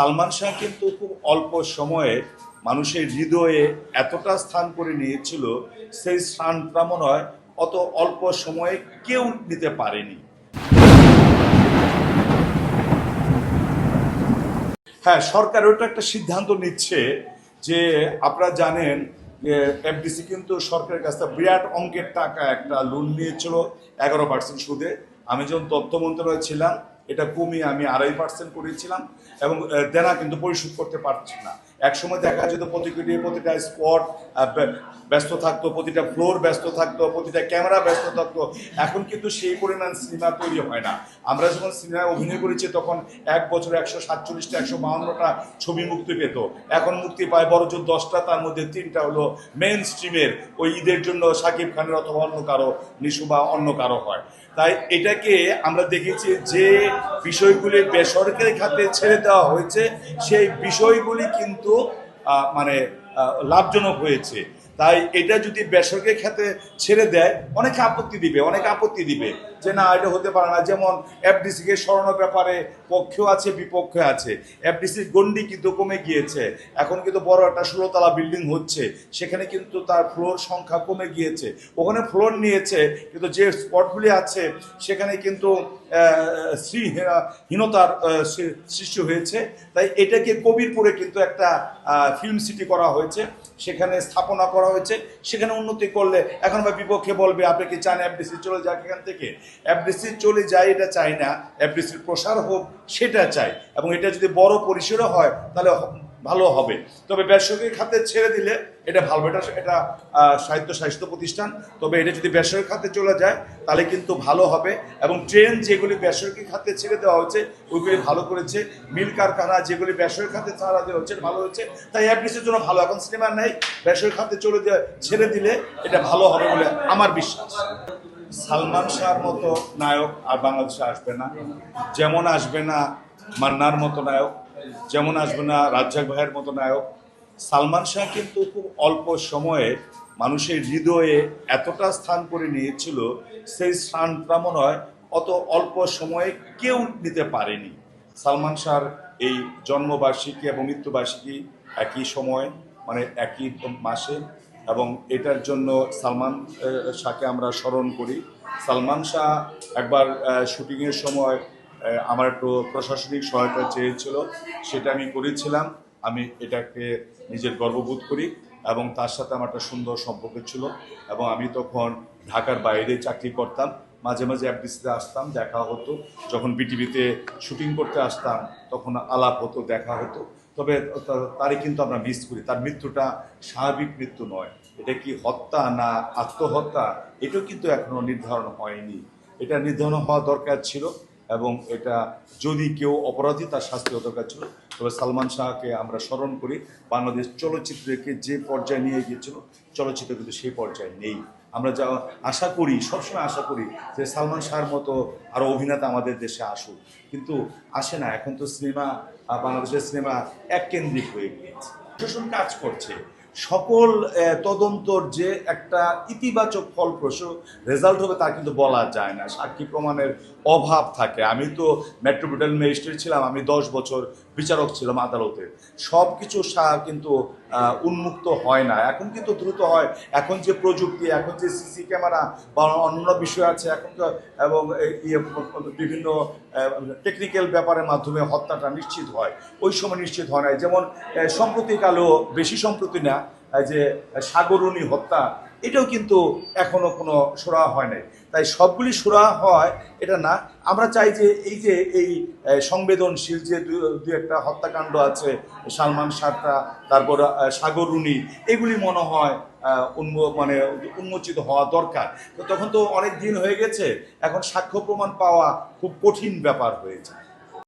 সালমান শাহ কিন্তু খুব অল্প সময়ে মানুষের হৃদয়ে এতটা স্থান করে নিয়েছিল, সেই স্থানটা মনে হয় অত অল্প সময়ে কেউ নিতে পারেনি। হ্যাঁ সরকার ওটা একটা সিদ্ধান্ত নিচ্ছে যে আপনারা জানেন এফডিসি কিন্তু সরকারের কাছ থেকে বিরাট অঙ্কের টাকা একটা লোন নিয়েছিল, এগারো পার্সেন্ট সুদে। আমি যখন তথ্য মন্ত্রণালয়ে ছিলাম এটা কমিয়ে আমি আড়াই পার্সেন্ট করেছিলাম এবং দেনা কিন্তু পরিশোধ করতে পারছি না। এক সময় দেখা যেত প্রতিটি প্রতিটা স্পট ব্যস্ত থাকতো, প্রতিটা ফ্লোর ব্যস্ত থাকতো, প্রতিটা ক্যামেরা ব্যস্ত থাকতো। এখন কিন্তু সেই পরিমাণ সিনেমা তৈরি হয় না। আমরা যখন সিনেমায় অভিনয় করেছি, তখন এক বছরে একশো সাতচল্লিশটা, একশো বাউন্নটা ছবি মুক্তি পেত। এখন মুক্তি পায় বড় জোর দশটা, তার মধ্যে তিনটা হলো মেন স্ট্রিমের ওই ঈদের জন্য সাকিব খানের অথবা অন্য কারও, নিশু বা অন্য কারও হয়। তাই এটাকে আমরা দেখেছি যে বিষয়গুলি বেসরকারি খাতে ছেড়ে দেওয়া হয়েছে, সেই বিষয়গুলি কিন্তু আহ, মানে লাভজনক হয়েছে। তাই এটা যদি বেসরকারি খাতে ছেড়ে দেয় অনেকে আপত্তি দিবে অনেক আপত্তি দিবে যে না এটা হতে পারে না। যেমন এফডিসিকে সরানোর ব্যাপারে পক্ষেও আছে বিপক্ষে আছে। এফডিসির গন্ডি কিন্তু কমে গিয়েছে। এখন কিন্তু বড় একটা ষোলোতলা বিল্ডিং হচ্ছে। সেখানে কিন্তু তার ফ্লোর সংখ্যা কমে গিয়েছে। ওখানে ফ্লোর নিয়েছে কিন্তু যে স্পটগুলি আছে সেখানে কিন্তু শ্রীহীনতার সৃষ্টি হয়েছে। তাই এটাকে কবিরপুরে কিন্তু একটা ফিল্ম সিটি করা হয়েছে। সেখানে স্থাপনা করা হয়েছে। সেখানে উন্নতি করলে এখন বা বিপক্ষে বলবে, আপনি কি চান এফডিসি চলে যাক এখান থেকে? এফডিসি চলে যায় এটা চাই না। এফডিসির প্রসার হোক, সেটা চাই। এবং এটা যদি বড় পরিসরে হয়, তাহলে ভালো হবে। তবে বেসরকারি খাতে ছেড়ে দিলে এটা ভালো, এটা এটা সাহিত্য স্বাস্থ্য প্রতিষ্ঠান। তবে এটা যদি বেসরকারি খাতে চলে যায়, তাহলে কিন্তু ভালো হবে এবং ট্রেন যেগুলি বেসরকারি খাতে ছেড়ে দেওয়া হচ্ছে ওইগুলি ভালো করেছে। মিল কারখানা যেগুলি বেসরকারি খাতে ছাড়া দেওয়া হচ্ছে ভালো হচ্ছে তাই এফডিসির জন্য ভালো, এখন সিনেমা নেই। বেসরকারি খাতে চলে ছেড়ে দিলে এটা ভালো হবে বলে আমার বিশ্বাস। সালমান শাহর মতো নায়ক আর বাংলাদেশে আসবে না। যেমন আসবে না মান্নার মতো নায়ক, যেমন আসবে না রাজ্জাক ভাইয়ের মতো নায়ক। সালমান শাহ কিন্তু খুব অল্প সময়ে মানুষের হৃদয়ে এতটা স্থান করে নিয়েছিল, সেই স্থানটা মনে হয় অত অল্প সময়ে কেউ নিতে পারেনি। সালমান শাহর এই জন্মবার্ষিকী এবং মৃত্যুবার্ষিকী একই সময় মানে একই মাসে, এবং এটার জন্য সালমান শাহকে আমরা স্মরণ করি। সালমান শাহ একবার শুটিংয়ের সময় আমার একটু প্রশাসনিক সহায়তা চেয়েছিল, সেটা আমি করেছিলাম। আমি এটাকে নিজের গর্ববোধ করি এবং তার সাথে আমার একটা সুন্দর সম্পর্ক ছিল এবং আমি তখন ঢাকার বাইরে চাকরি করতাম। মাঝে মাঝে এফডিসিতে আসতাম, দেখা হতো। যখন বিটিভিতে শুটিং করতে আসতাম, তখন আলাপ হতো, দেখা হতো। তবে তারই কিন্তু আমরা মিস করি। তার মৃত্যুটা স্বাভাবিক মৃত্যু নয়। এটা কি হত্যা না আত্মহত্যা? এটাও কিন্তু এখনও নির্ধারণ হয়নি। এটা নির্ধারণ হওয়া দরকার ছিল। এবং এটা যদি কেউ অপরাধী, তার শাস্তি হওয়া দরকার ছিল। তবে সালমান শাহকে আমরা স্মরণ করি, বাংলাদেশ চলচ্চিত্রকে যে পর্যায়ে নিয়ে গিয়েছিল, চলচ্চিত্র কিন্তু সেই পর্যায়ে নেই। আমরা যা আশা করি, সবসময় আশা করি যে সালমান শাহর মতো আরও অভিনেতা আমাদের দেশে আসুক। কিন্তু আসে না। এখন তো সিনেমা, বাংলাদেশের সিনেমা এককেন্দ্রিক হয়ে গিয়েছে। প্রশাসন কাজ করছে। সকল তদন্তর যে একটা ইতিবাচক ফলপ্রসূ রেজাল্ট হবে তা কিন্তু বলা যায় না। সাক্ষী প্রমাণের অভাব থাকে। আমি তো মেট্রোপলিটন ম্যাজিস্ট্রেট ছিলাম, আমি দশ বছর বিচারক ছিলাম আদালতে। সব কিছু কিন্তু উন্মুক্ত হয় না। এখন কিন্তু দ্রুত হয়। এখন যে প্রযুক্তি, এখন যে সিসি ক্যামেরা বা অন্য বিষয় আছে, এখন তো, এবং ইয়ে বিভিন্ন টেকনিক্যাল ব্যাপারের মাধ্যমে হত্যাটা নিশ্চিত হয়। ওই সময় নিশ্চিত হয় না যেমন সম্প্রতিকালেও, বেশি সম্প্রতি না যে সাগরণী হত্যা এটাও কিন্তু এখনও কোনো সুরাহা হয় নাই। তাই সবগুলি সুরাহা হয় এটা না। আমরা চাই যে এই যে এই সংবেদনশীল যে দু- একটা হত্যাকাণ্ড আছে সালমান শাহটা তারপর আহ, সাগররুনি এগুলি মনে হয় উন্ম মানে উন্মোচিত হওয়া দরকার। তো তখন তো অনেক দিন হয়ে গেছে এখন সাক্ষ্য প্রমাণ পাওয়া খুব কঠিন ব্যাপার হয়েছে